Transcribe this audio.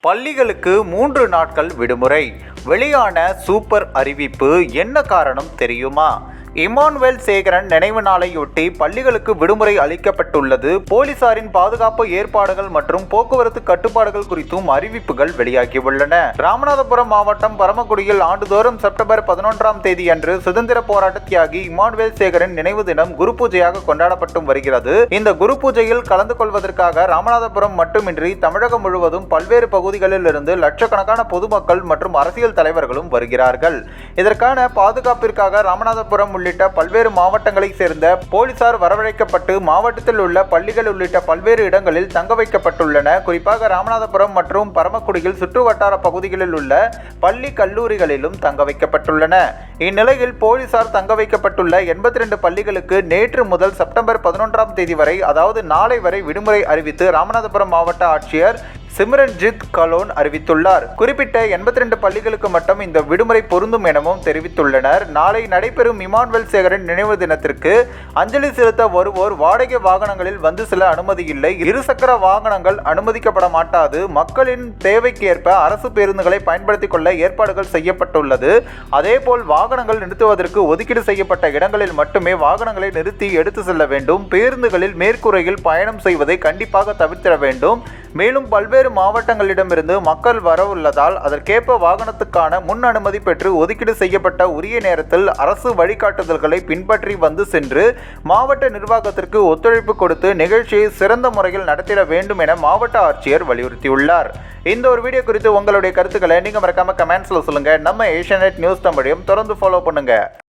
பள்ளிகளுக்கு மூன்று நாட்கள் விடுமுறை. வெளியான சூப்பர் அறிவிப்பு என்ன காரணம் தெரியுமா? இமானுவேல் சேகரன் நினைவு நாளையொட்டி பள்ளிகளுக்கு விடுமுறை அளிக்கப்பட்டுள்ளது. போலீசாரின் பாதுகாப்பு ஏற்பாடுகள் மற்றும் போக்குவரத்து கட்டுப்பாடுகள் குறித்தும் அறிவிப்புகள் வெளியாகியுள்ளன. ராமநாதபுரம் மாவட்டம் பரமக்குடியில் ஆண்டுதோறும் செப்டம்பர் பதினொன்றாம் தேதி அன்று சுதந்திர போராட்ட தியாகி இமானுவேல் சேகரன் நினைவு தினம் குரு பூஜையாக கொண்டாடப்பட்டு வருகிறது. இந்த குரு பூஜையில் கலந்து கொள்வதற்காக ராமநாதபுரம் மட்டுமின்றி தமிழகம் முழுவதும் பல்வேறு பகுதிகளில் இருந்து லட்சக்கணக்கான பொதுமக்கள் மற்றும் அரசியல் தலைவர்களும் வருகிறார்கள். இதற்கான பாதுகாப்பிற்காக ராமநாதபுரம் உள்ளிட்ட பல்வேறு மாவட்டங்களைச் சேர்ந்த போலீசார் வரவழைக்கப்பட்டு மாவட்டத்தில் உள்ள பள்ளிகள் உள்ளிட்ட பல்வேறு இடங்களில் தங்க வைக்கப்பட்டுள்ளன. குறிப்பாக ராமநாதபுரம் மற்றும் பரமக்குடியில் சுற்று வட்டார பகுதிகளில் உள்ள பள்ளி கல்லூரிகளிலும் தங்க வைக்கப்பட்டுள்ளன. இந்நிலையில் போலீசார் தங்க வைக்கப்பட்டுள்ள எண்பத்தி ரெண்டு பள்ளிகளுக்கு நேற்று முதல் செப்டம்பர் பதினொன்றாம் தேதி வரை அதாவது நாளை வரை விடுமுறை அறிவித்து ராமநாதபுரம் மாவட்ட ஆட்சியர் சிம்ரன்ஜித் கலோன் அறிவித்துள்ளார். குறிப்பிட்ட எண்பத்தி ரெண்டு பள்ளிகளுக்கு மட்டும் இந்த விடுமுறை பொருந்தும் எனவும் தெரிவித்துள்ளனர். நாளை நடைபெறும் இமான்வெல் சேகரின் நினைவு தினத்திற்கு அஞ்சலி செலுத்த வருவோர் வாடகை வாகனங்களில் வந்து செல்ல அனுமதி இல்லை. இருசக்கர வாகனங்கள் அனுமதிக்கப்பட மாட்டாது. மக்களின் தேவைக்கேற்ப அரசு பேருந்துகளை பயன்படுத்திக் கொள்ள ஏற்பாடுகள் செய்யப்பட்டுள்ளது. அதேபோல் வாகனங்கள் நிறுத்துவதற்கு ஒதுக்கீடு செய்யப்பட்ட இடங்களில் மட்டுமே வாகனங்களை நிறுத்தி எடுத்து செல்ல வேண்டும். பேருந்துகளில் மேற்கூரையில் பயணம் செய்வதை கண்டிப்பாக தவிர்த்திட வேண்டும். மேலும் பல்வேறு மாவட்டங்களிடமிருந்து மக்கள் வரவுள்ளதால் அதற்கேற்ப வாகனத்துக்கான முன் அனுமதி பெற்று ஒதுக்கீடு செய்யப்பட்ட உரிய நேரத்தில் அரசு வழிகாட்டுதல்களை பின்பற்றி வந்து சென்று மாவட்ட நிர்வாகத்திற்கு ஒத்துழைப்பு கொடுத்து நிகழ்ச்சியை சிறந்த முறையில் நடத்திட வேண்டும் என மாவட்ட ஆட்சியர் வலியுறுத்தியுள்ளார். இந்த ஒரு வீடியோ குறித்து உங்களுடைய கருத்துக்களை நீங்கள் மறக்காம கமெண்ட்ஸில் சொல்லுங்கள் நம்ம ஏஷியநெட் நியூஸ் தமிழையும் தொடர்ந்து ஃபாலோ பண்ணுங்கள்